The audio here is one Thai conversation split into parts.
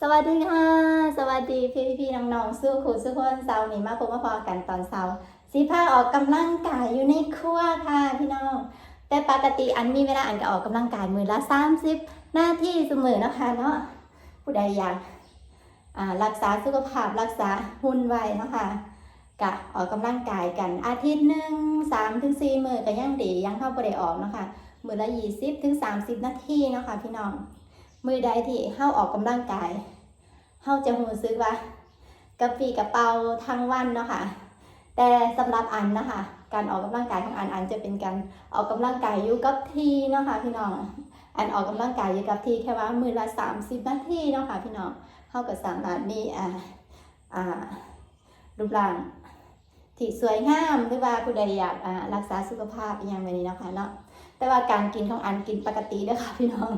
สวัสดีค่ะ สวัสดีพี่พี่ๆน้องๆสู้ขู่สู้คนเสาร์นี้มาพบมาพอกันตอนเสาร์สีผ้าออกกำลังกายอยู่ในครัวค่ะพี่น้อง แต่ปกติอันมีเวลาอันก็ออกกำลังกายมือละ30หน้าที่เสมอนะคะเนาะผู้ใดอยากอ่ารักษาสุขภาพรักษาหุ่นไว้นะคะกะออกกำลังกายกันอาทิตย์หนึ่งสามถึงสี่มือก็ยังดียังเข้าบ่ได้ออกนะคะมือละยี่สิบถึงสามสิบนาทีนะคะพี่น้อง มือใดที่เข้าออกกำลังกายเข้าจะหูซึกว่ากระปีกระเป๋าทั้งวันเนาะค่ะ แต่สำหรับอันนะคะ การออกกำลังกายของอันอันจะเป็นการออกกำลังกายอยู่กับที่เนาะค่ะพี่น้อง อันออกกำลังกายอยู่กับที่แค่ว่ามือละ30นาทีเนาะค่ะพี่น้องเข้ากับสามารถมีอ่าอ่ารูปร่างที่สวยงามหรือว่าผู้ใดอยากรักษาสุขภาพอย่างแบบนี้นะคะเนาะ แต่ว่าการกินของอันกินปกติเด้อค่ะพี่น้อง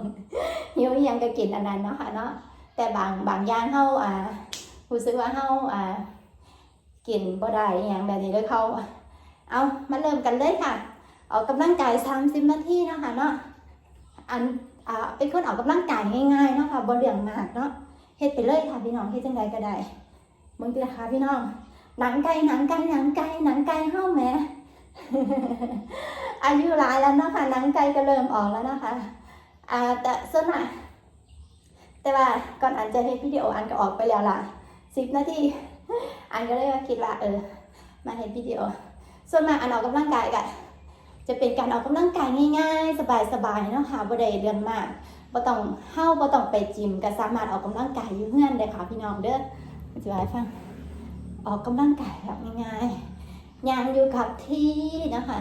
หิวอิหยังก็กินอันนั้นเนาะค่ะเนาะแต่บางบางอย่างเฮาอ่ารู้สึกว่าเฮาอ่ากินบ่ได้อหยังแบบนี้ด้อเขาเอามาเริ่มกันเลยค่ะ ออกกำลังกาย30นาทีเนาะค่ะเนาะอันอ่าเป็นคนออกกำลังกายง่ายๆเนาะค่ะบ่เรื่องมากเนาะเฮ็ดไปเลยค่ะพี่น้องเฮ็ดจังไดก็ได้เบิ่งตินะคะพี่น้องหนังไก่หนังไก่หนังไก่หนังไก่เฮาแหม อายุหลายแล้วนะคะหนังไก่ก็เริ่มออกแล้วนะคะอ่าแต่ส่วนมากแต่ว่าก่อนอันจะเฮ็ดวิดีโออันก็ออกไปแล้วล่ะสิบนาทีอันก็เลยว่าคิดว่าเออ มาเฮ็ดวิดีโอ ส่วนมากอันออกกำลังกายก็จะเป็นการออกกำลังกายง่ายๆ สบายๆเนาะค่ะบ่ได้เรื่องมากบ่ต้องเฮาบ่ต้องไปจิมก็สามารถออกกำลังกายอยู่เฮือนได้ค่ะพี่น้องเด้อจะให้ฟัง ออกกำลังกายแบบง่ายๆยางอยู่กับที่นะคะ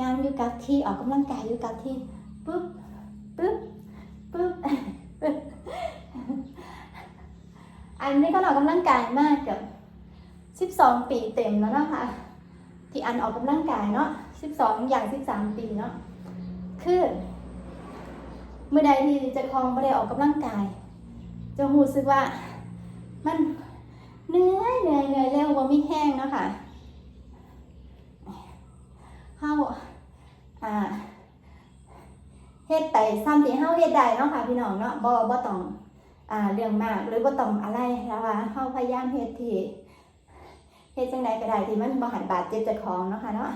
ยางอยู่กับที่ออกกำลังกายอยู่กับที่ปุ๊บปุ๊บปุ๊บอันนี้ก็ออกกำลังกายมากเกับ12ปีเต็มแล้วนะคะที่อันออกกำลังกายเนาะ12อย่าง13ปีเนาะคือเมื่อใดที่จะคลองไม่ได้ออกกำลังกาย จะรู้สึกว่ามันเหนื่อยเหนื่อยเหนื่อยเร็วว่ามีแห้งเนาะค่ะ เฮาอ่าเฮ็ดไปซ้ำที่เฮาเฮ็ดได้เนาะค่ะพี่น้องเนาะบ่บ่ต้องอ่าเรื่องมากหรือบ่ต้องอะไรแล้วว่าเฮาพยายามเฮ็ดที่เฮ็ดจังไดก็ได้ที่มันบ่หันบาดเจ็บเจ้าของเนาะค่ะเนาะ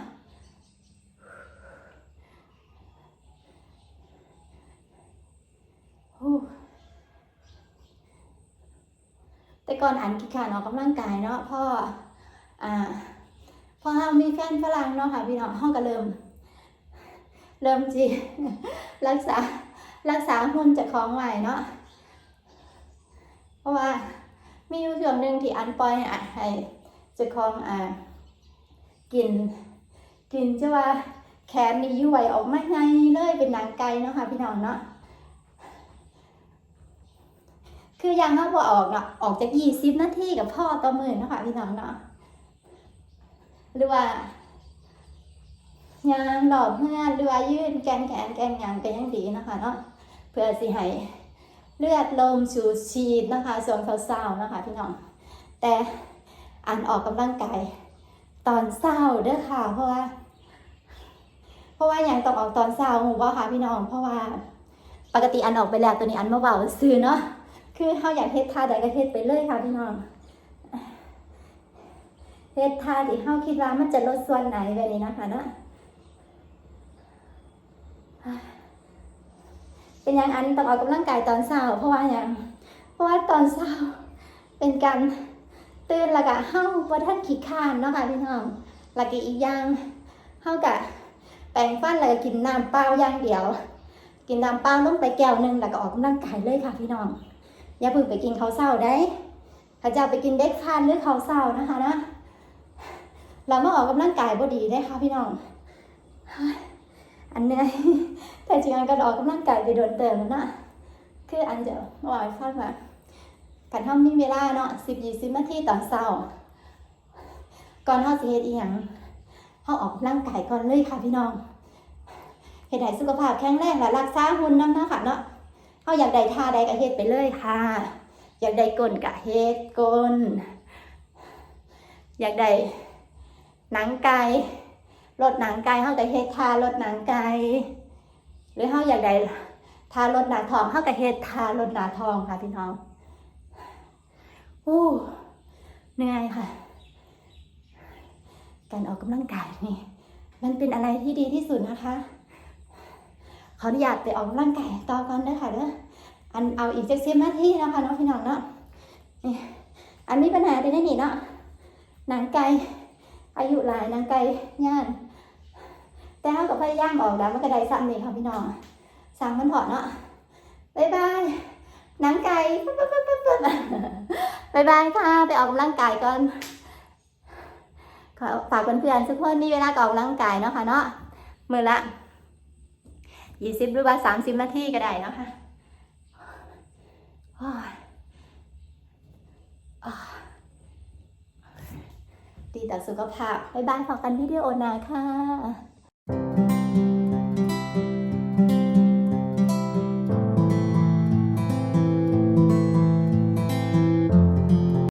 แต่ก่อนอันขี้ขานออกกำลังกายเนาะพ่ออ่า มีแฟนฝรั่งเนาะค่ะพี่น้องเฮาก็เริ่ม เริ่มจีรักษารักษาหุ่นจากของไหวเนาะเพราะว่ามีอยู่ช่วงหนึ่งที่อันปล่อยให้จะของอ่ากิน กินจะว่าแขนนี่ย้วยออกมาไงเลยเป็นหนังไก่เนาะค่ะพี่น้องเนาะคือยังเขาบอออกเนาะออกจากยี่สิบนาทีกับพ่อต่อมือเนาะค่ะพี่น้องเนาะ หรือว่ายางหลอบเพื่อนหรือว่ายืนแกนแขนแกนยางก็ยังดีนะคะเนาะเพื่อสิให้เลือดลมสูบฉีดนะคะส่วนเศร้าๆนะคะพี่น้อง แต่อันออกกำลังกายตอนเศร้าเด้อค่ะ เพราะว่า เพราะว่าอย่างต้องออกตอนเศร้าหมูว่าค่ะพี่น้อง เพราะว่าปกติอันออกไปแล้วตัวนี้อันมาเบาซื้อเนาะคือเขาอยากเฮ็ดท่าใดก็เฮ็ดไปเลยค่ะพี่น้อง เฮ็ดท่าที่เขาคิดว่ามันจะลดส่วนไหนไปนี้นะคะเนาะเป็นอย่างอันต้องออกกำลังกายตอนเช้าเพราะว่าอย่างเพราะว่าตอนเช้าเป็นการตื่นแล้วก็เฮาบ่ทันขี้ข้านเนาะค่ะพี่น้องแล้วก็อีกอย่างเฮาก็แปรงฟันแล้วก็กินน้ำเปล่าอย่างเดียว กินน้ำเปล่าลงไปแก้วนึงแล้วก็ออกกำลังกายเลยค่ะพี่น้องอย่าเพิ่งไปกินข้าวเช้าได้ถ้าจะไปกินเด็กฟานหรือข้าวเช้านะคะนะ เรามาออกกำลังกายบ่ดีได้ค่ะพี่น้อง อันเนี้ยแต่จริงๆอันก็ออกกำลังกายไปโดนเติมแล้วนะคืออันจะบอกให้ฟังว่าการทำมีเวลาเนาะสิบยี่สิบนาทีตอนเช้าก่อนเฮาสิเฮ็ดอีหยังเฮาออกกำลังกายก่อนเลยค่ะพี่น้องเฮ็ดให้สุขภาพแข็งแรงและรักษาหุ่นนำเนาะค่ะเนาะเฮาอยากได้ท่าใดก็เฮ็ดไปเลยค่ะ อยากได้ก้นก็เฮ็ดก้นอยากได้ หนังไก่ลดหนังไก่เฮาก็เฮ็ดทาลดหนังไก่หรือเฮาอยากได้ทาลดหนาท้องเฮาก็เฮ็ดทาลดหนาท้องค่ะพี่น้องโอ้เหนื่อยค่ะ การออกกำลังกายนี่ มันเป็นอะไรที่ดีที่สุดนะคะ ขออนุญาตไปออกกำลังกายต่อก่อนเด้อค่ะเด้ออันเอาอีกเจักสิบนาทีนะคะเนาะพี่น้องเนาะนี่อันมีปัญหาได้นี่เนาะหนังไก่ อายุหลายนังไก่ย่านแต่เขากับพยายามออกแล้วมันก็ได้ซ้ำนี่ค่ะพี่น้องสั่งมันพอเนาะบายบายนังไก่ปึ๊บปึ๊บปึ๊บปึ๊บปึ๊บายบายค่ะ ไปออกกำลังกายก่อนขอฝากเพื่อนๆทุกคนมีเวลาออกกำลังกายเนาะค่ะเนาะมือละยี่สิบหรือว่าสามสิบนาทีก็ได้เนาะค่ะ ดีต่อสุขภาพบ๊ายบายฝากกันวิดีโอน้าค่ะ